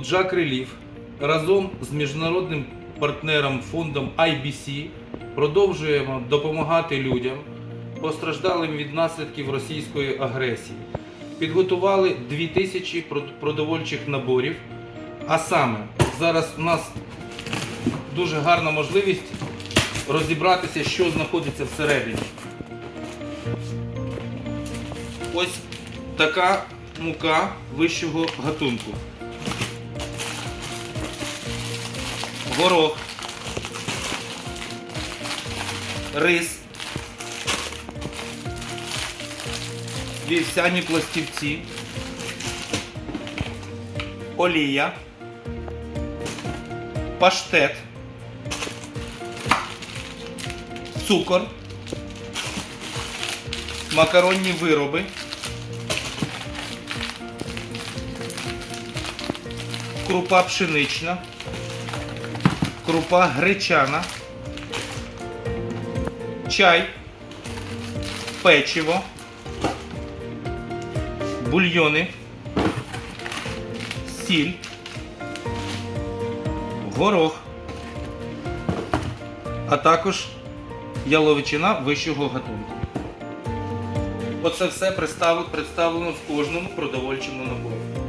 Тут Жак Реліф разом з міжнародним партнером фондом IBC продовжуємо допомагати людям, постраждалим від наслідків російської агресії. Підготували 2000 продовольчих наборів. А саме, зараз у нас дуже гарна можливість розібратися, що знаходиться всередині. Ось така мука вищого гатунку. Горох. Рис. Вівсяні пластівці. Олія. Паштет. Цукор. Макаронні вироби. Крупа пшенична. Крупа гречана. Чай. Печиво. Бульйони. Сіль. Горох. А також яловичина вищого гатунку. Оце все представлено, в кожному продовольчому наборі.